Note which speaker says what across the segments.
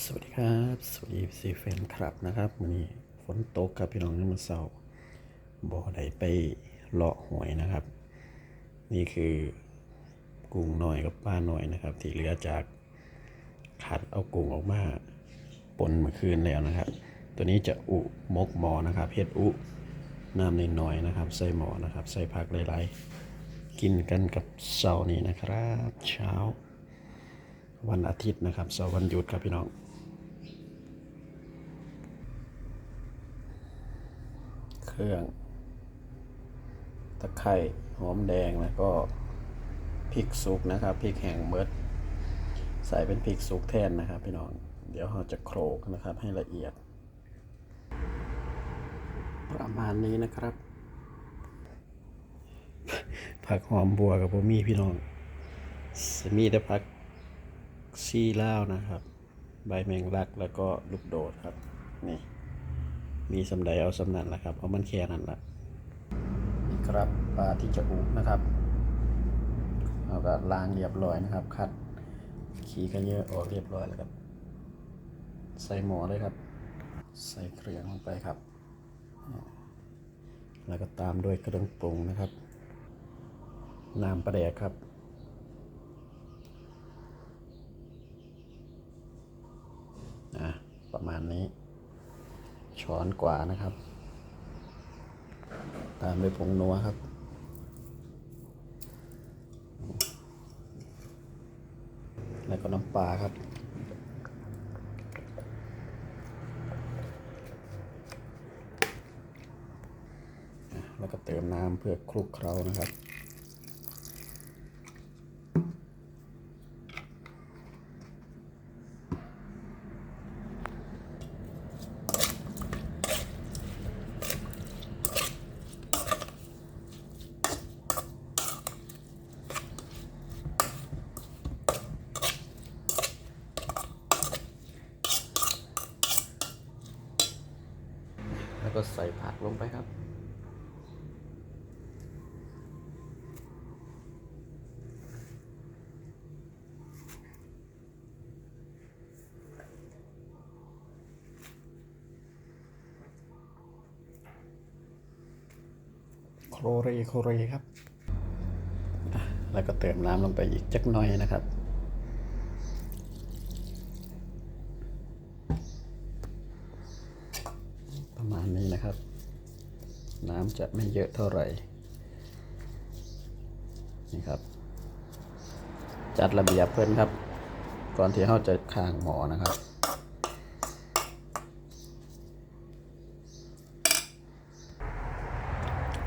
Speaker 1: สวัสดีครับ สวัสดีสีแฟนคลับนะครับวันนี้ฝนตกครับพี่น้องนี่มันเศร้าบ่ได้ไปเลาะหวยนะครับ นี่คือกุ้งหน่อยกับปลาหน่อยนะครับ ที่เหลือจากขัดเอากุ้งออกมาปนเมื่อคืนแล้วนะครับ ตัวนี้จะอุมกหมอนะครับเห็ดอุน้ำในน้อยนะครับ ใส่หมอนะครับ ใส่ผักหลายๆกินกันกับเสาร์นี้นะครับ เช้า วันอาทิตย์นะครับเสาร์วันหยุดครับพี่น้องเครื่องตะไคร่หอมแดงแล้วก็พริกสุกนะครับพริกแห้งเมิดใส่เป็นพริกสุกแทนนะครับ พี่น้อง เดี๋ยวเราจะโขลกนะครับให้ละเอียด ประมาณนี้นะครับ ผักหอมบัวกับพมีพี่น้องสมีแต่ผัก ซีล่านะครับ ใบแมงลักแล้วก็ลูกโดดครับ นี่ มีสำใดเอาสำนันแหละครับเพราะมันแค่นั้นละนี่ครับปลาที่จะอุนะครับเอาก็ล้างเรียบร้อยนะครับ คัดขี้กันเยอะออกเรียบร้อยแล้วครับ ใส่หมอเลยครับ ใส่เครื่องลงไปครับ แล้วก็ตามด้วยเครื่องปรุงนะครับน้ำปลาแดกครับ อะ ประมาณ นี้ ช้อนกว่านะครับ ตามด้วยผงนัวครับ แล้วก็น้ำปลาครับแล้วก็เติมน้ำเพื่อคลุกเคล้านะครับ แล้วก็ใส่ผักล งไปครับ โครเรโครเรครับ แล้วก็เติมน้ำลงไปอีกจักหน่อยนะครับ ประมาณนี้นะครับ น้ำจะไม่เยอะเท่าไหร่นี่ครับ จัดระเบียบเพื่อนครับ ก่อนที่เราจะข้างหมอนะครับ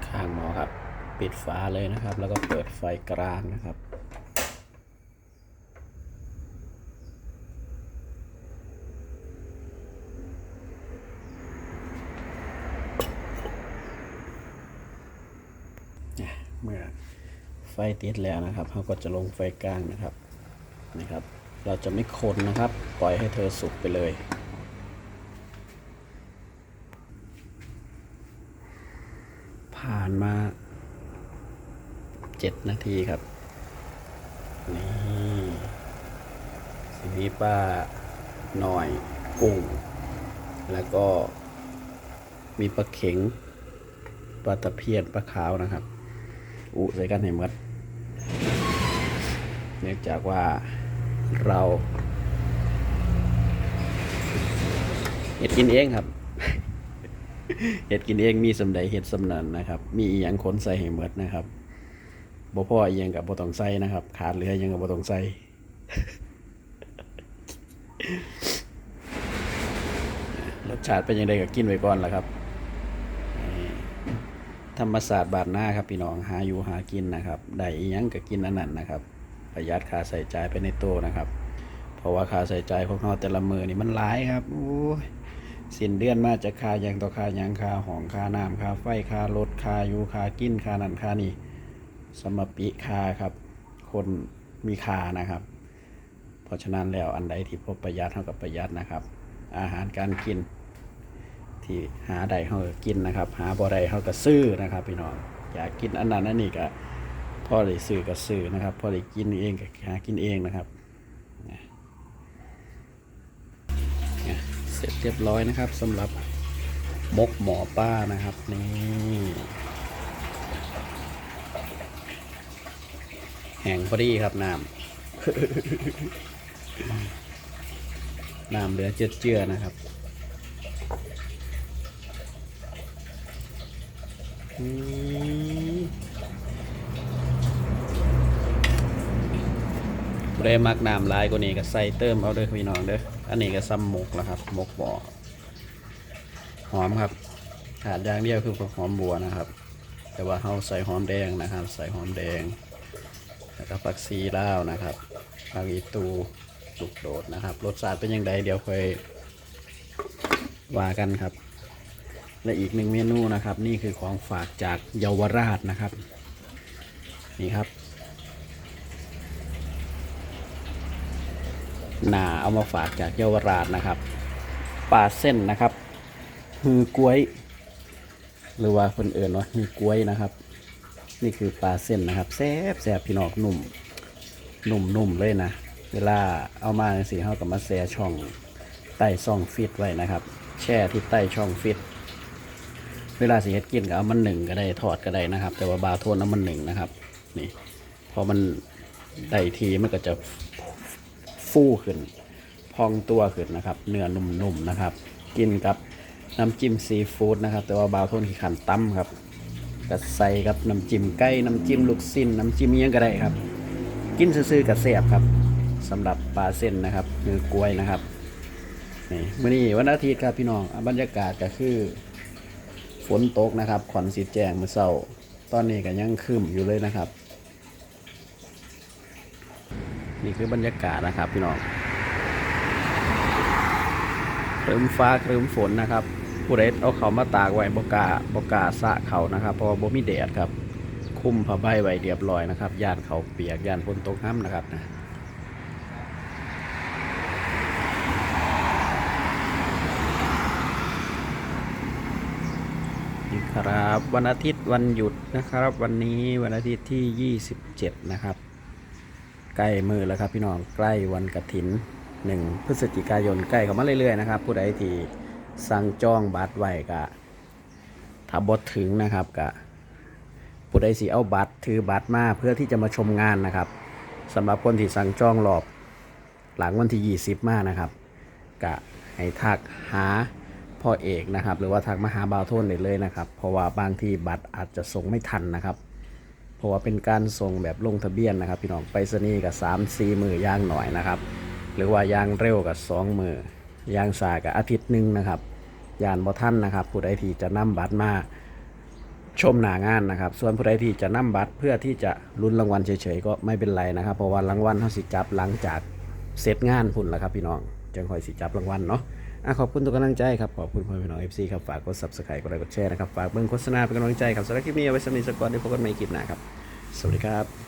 Speaker 1: ข้างหมอครับ ปิดฝาเลยนะครับ แล้วก็เปิดไฟกลางนะครับ อะเมื่อ ไฟติดแล้วนะครับเราก็จะลงไฟกลางนะครับนะครับ เราจะไม่คนนะครับ ปล่อยให้เธอสุกไปเลยผ่านมาเจ็ดนาทีครับ นี่สิมีป้าหน่อยกุ้ง แล้วก็มีปลาเข็งปลาตะเพียนปลาขาวนะครับ อุใส่กันให้หมด เนื่องจากว่าเราเห็ดกินเองครับเห็ดกินเองมีสำใดเห็ดสำนันนะครับ มีอีหยังขนใส่ให้หมดนะครับบ่พ่ออีหยังกับบ่ต้องใส่นะครับ ขาดเหลืออีหยังกับบ่ต้องใส่รสชาติเป็นยังไงก็กินไว้ก่อนละครับ ธรรมศาสตร์บาทหน้าครับพี่น้องหาอยู่หากินนะครับได้อิหยังก็กินอันนั้นนะครับ ประหยัดค่าใส่ใจายไปในโตวนะครับ เพราะว่าค่าใส่ใจายของเราแต่ละมือนี่มันหลายครับโอ้ยสิ้นเดือนมาจะค่าหยังต่อค่ายังค่าห้องค่าน้ำค่าไฟค่ารถค่าอยู่ค่ากินค่านั่นค่านี่สมปิค่าครับ คนมีค่านะครับ เพราะฉะนั้นแล้วอันใดที่พบประหยัดเท่ากับประหยัดนะครับ อาหารการกิน ที่หาใดเขาก็กินนะครับ หาบ่อใดเขาก็ซื้อนะครับพี่น้องอยากกินอันนั้นอันนี้ก็ พ่อได้ซื้อก็ซื้อนะครับพ่อได้กินเองก็หากินเองนะครับเสร็จเรียบร้อยนะครับสำหรับมกหมอป้านะครับนี่แห้งพอดีครับน้ำน้ำเหลือเจือเจือๆนะครับอืม ได้มักน้ำลายกว่านี้ก็ใส่เติมเอาเด้อพี่น้องเด้ออันนี้ก็ซ้ำหมกแล้วครับหมกบ่อหอมครับขาดอย่างเดียวคือหอมบัวนะครับ แต่ว่าเราใส่หอมแดงนะครับ ใส่หอมแดงแล้วก็ผักซีลาวนะครับผักอีตูลูกโดดนะครับรสชาติเป็นยังไงเดี๋ยวค่อยว่ากันครับ และอีกหนึ่งเมนูนะครับ นี่คือของฝากจากเยาวราชนะครับ นี่ครับ นาเอามาฝากจากเยาวราชนะครับปลาเส้นนะครับฮือกล้วย หรือว่าคนอื่นว่าฮือกล้วยนะครับ นี่คือปลาเส้นนะครับแซ่บแซ่บพี่น้องนุ่มนุ่มนุ่มเลยนะ เวลาเอามาสีเขากับมาแซ่ช่องใต้ช่องฟิตไว้นะครับ แช่ที่ใต้ช่องฟิตเวลาสีเฮ็ดกินก็เอามันหนึ่งก็ได้ทอดก็ได้นะครับ แต่ว่าบาโทนเอามันหนึ่งนะครับ นี่พอมันได้ทีมันก็จะ ฟูขึ้น พองตัวขึ้นนะครับ เนื้อนุ่มๆนะครับ กินกับน้ำจิ้มซีฟู้ดนะครับ แต่ว่าบาโทนขี้ขันตั้มครับก็ใส่กับน้ำจิ้มไก่น้ำจิ้มลูกสิ้นน้ำจิ้มยังก็ได้ครับ กินซื่อๆกับเสียบครับสำหรับปลาเส้นนะครับคือกล้วยนะครับนี่วันนี้วันอาทิตย์ครับพี่น้องบรรยากาศก็คือฝนตกนะครับ ขอนสีแจงเมื่อเช้าตอนนี้ก็ยังครึมอยู่เลยนะครับ นี่คือบรรยากาศนะครับพี่น้องครึ้มฟ้าครึ้มฝนนะครับ ผู้ใดเอาเขามาตากไว้บกาบกาสะเขานะครับ เพราะว่าบ่มีแดดครับ คุ้มผ้าใบไว้เรียบร้อยนะครับย่านเขาเปียกย่านฝนตกห้ำนะครับนะนี่ครับวันอาทิตย์วันหยุดนะครับ วันนี้วันอาทิตย์ที่ 27 นะครับ ใกล้มือแล้วครับพี่น้องใกล้วันกระถินหนึ่งพฤศจิกายนใกล้เข้ามาเรื่อยๆนะครับผู้ใดที่สั่งจองบัตรไว้ก็ถ้าบดถึงนะครับก็ผู้ใดสิเอาบัตรถือบัตรมาเพื่อที่จะมาชมงานนะครับสำหรับคนที่สั่งจองรอบหลังวันที่ 20 มานะครับก็ให้ทักหาพ่อเอกนะครับ หรือว่าทักมาหาบาวโทนได้เลยนะครับ เพราะว่าบางที่บัตรอาจจะส่งไม่ทันนะครับ เพราะว่าเป็นการส่งแบบลงทะเบียนนะครับ พี่น้องไปรษณีย์กับสามสี่มือย่าง หน่อยนะครับ หรือว่ายางเร็วกับสองมือยางสากับอาทิตย์หนึ่งนะครับยานบ่ท่านนะครับ ผู้ใดที่จะนำบัตรมาชมหนางานนะครับ ส่วนผู้ใดที่จะนำบัตรเพื่อที่จะลุ้นรางวัลเฉยๆก็ไม่เป็นไรนะครับ เพราะว่ารางวัลเขาสิจับหลังจากเสร็จงานพุ่นแล้วครับพี่น้องจังคอยสิจับรางวัลเนาะ อะขอบคุณทุกกำลังใจครับ ขอบคุณพ่อพี่น้องเอฟซีครับ ฝากกด subscribe กดไลค์กดแชร์นะครับ ฝากเบิ่งโฆษณาเป็นกำลังใจครับสำหรับคลิปนี้เอาไว้สำหรับนิสกอร์ได้พบกันใหม่คลิปหน้าครับ สวัสดีครับ